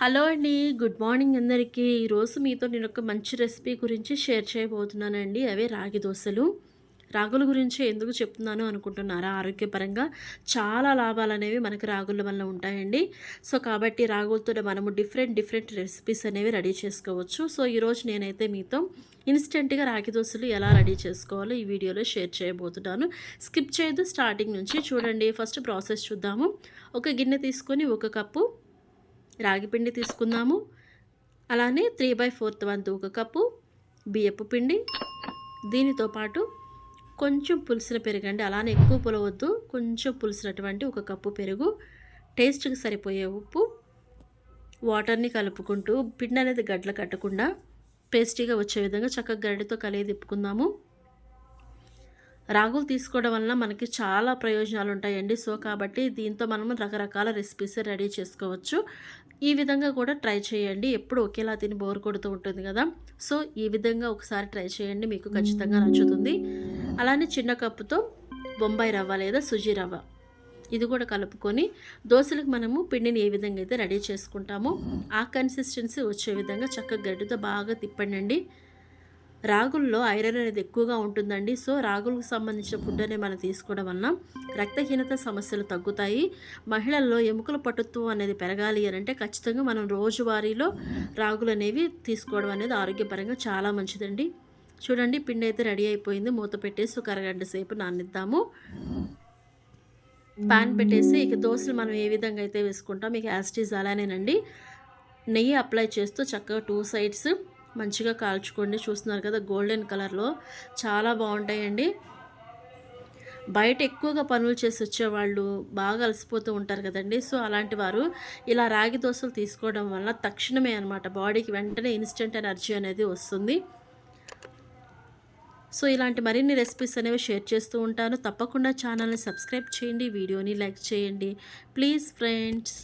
Hello అండి good morning అందరికీ. ఈరోజు మీతో నేను ఒక మంచి రెసిపీ గురించి షేర్ చేయబోతున్నానండి. అవే రాగి దోశలు. రాగుల గురించి ఎందుకు చెప్తున్నాను అనుకుంటున్నారా? ఆరోగ్యపరంగా చాలా లాభాలు అనేవి మనకి రాగుల వల్ల ఉంటాయండి. సో కాబట్టి రాగులతో మనము డిఫరెంట్ డిఫరెంట్ రెసిపీస్ అనేవి రెడీ చేసుకోవచ్చు. సో ఈరోజు నేనైతే మీతో ఇన్స్టెంట్గా రాగి దోశలు ఎలా రెడీ చేసుకోవాలో ఈ వీడియోలో షేర్ చేయబోతున్నాను. స్కిప్ చేయదు స్టార్టింగ్ నుంచి చూడండి. ఫస్ట్ ప్రాసెస్ చూద్దాము. ఒక గిన్నె తీసుకొని ఒక కప్పు రాగి పిండి తీసుకుందాము. అలానే త్రీ బై ఫోర్త్ వంతు ఒక కప్పు బియ్యపు పిండి. దీనితో పాటు కొంచెం పులిసిన పెరుగండి అలానే ఎక్కువ పులవద్దు కొంచెం పులిసినటువంటి ఒక కప్పు పెరుగు. టేస్ట్కి సరిపోయే ఉప్పు. వాటర్ని కలుపుకుంటూ పిండి అనేది గడ్డలు కట్టకుండా పేస్టీగా వచ్చే విధంగా చక్కగా గడ్డతో కలిగి తిప్పుకుందాము. రాగులు తీసుకోవడం వలన మనకి చాలా ప్రయోజనాలు ఉంటాయండి సో కాబట్టి దీంతో మనం రకరకాల రెసిపీస్ రెడీ చేసుకోవచ్చు. ఈ విధంగా కూడా ట్రై చేయండి. ఎప్పుడు ఒకేలా తిని బోర్ కొడుతూ ఉంటుంది కదా. సో ఈ విధంగా ఒకసారి ట్రై చేయండి. మీకు ఖచ్చితంగా నచ్చుతుంది. అలానే చిన్న కప్పుతో బొంబాయి రవ్వ లేదా సుజీ రవ్వ. ఇది కూడా కలుపుకొని దోశలకు మనము పిండిని ఏ విధంగా అయితే రెడీ చేసుకుంటామో ఆ కన్సిస్టెన్సీ వచ్చే విధంగా చక్కగా గడ్డితో బాగా తిప్పండి రాగుల్లో ఐరన్ అనేది ఎక్కువగా ఉంటుందండి. సో రాగులకు సంబంధించిన ఫుడ్ అనేది మనం తీసుకోవడం వలన రక్తహీనత సమస్యలు తగ్గుతాయి. మహిళల్లో ఎముకల పటుత్వం అనేది పెరగాలి అని అంటే ఖచ్చితంగా మనం రోజువారీలో రాగులు అనేవి తీసుకోవడం అనేది ఆరోగ్యపరంగా చాలా మంచిదండి. చూడండి పిండి అయితే రెడీ అయిపోయింది. మూత పెట్టేసి ఒక అరగంట సేపు నానిద్దాము. పాన్ పెట్టేసి ఇక దోశలు మనం ఏ విధంగా అయితే వేసుకుంటాం ఇక యాస్టీజ్ అలానేనండి. నెయ్యి అప్లై చేస్తూ చక్కగా టూ సైడ్స్ మంచిగా కాల్చుకోండి. చూస్తున్నారు కదా గోల్డెన్ కలర్లో చాలా బాగుంటాయండి. బయట ఎక్కువగా పనులు చేసి వచ్చేవాళ్ళు బాగా అలసిపోతూ ఉంటారు కదండి. సో అలాంటి వారు ఇలా రాగి దోశలు తీసుకోవడం వల్ల తక్షణమే అనమాట బాడీకి వెంటనే ఇన్స్టెంట్ ఎనర్జీ అనేది వస్తుంది. సో ఇలాంటి మరిన్ని రెసిపీస్ అనేవి షేర్ చేస్తూ ఉంటాను. తప్పకుండా ఛానల్ని సబ్స్క్రైబ్ చేయండి వీడియోని లైక్ చేయండి. Please friends.